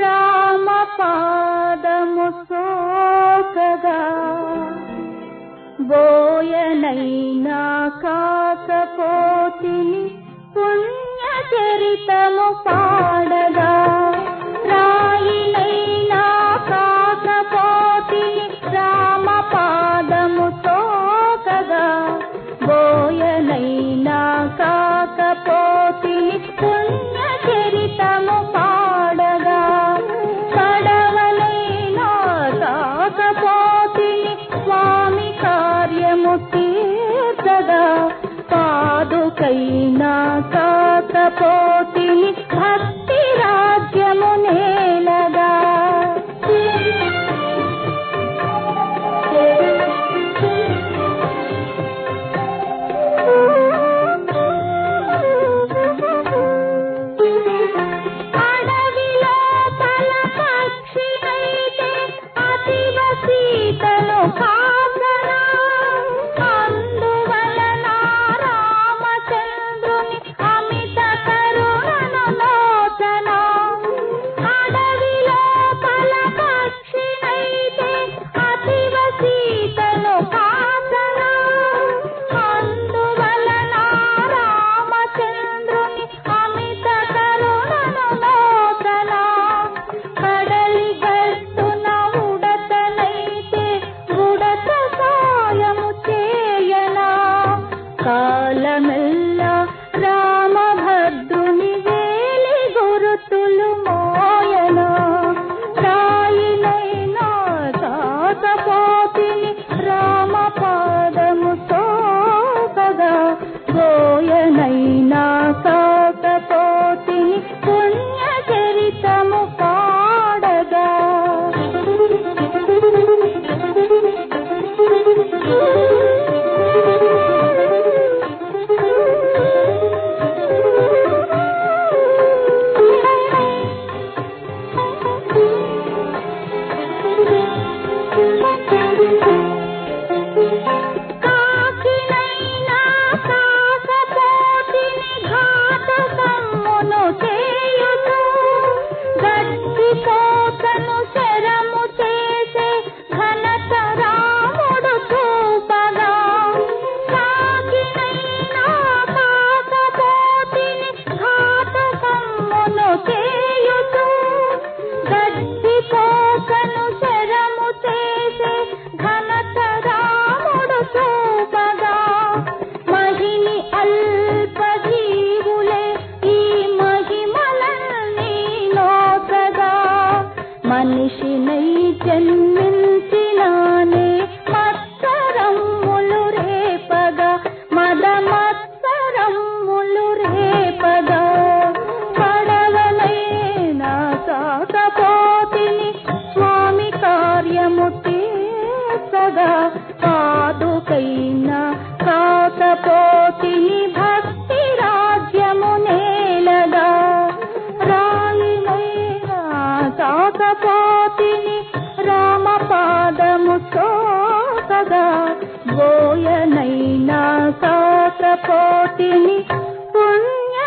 रामपादमु show बोय नैना काक पोति पुण्य चरितम airport. का మనిషినై జన్మించినానే మత్సరమ్ములు రేపగా మద మత్సరమ్ములు రేపగా. పడవలై నా సాకపోతిని స్వామి కార్యము తీసగా కోతిని రామపాదము సోకగా బోయనైనా కాకపోతిని పుణ్య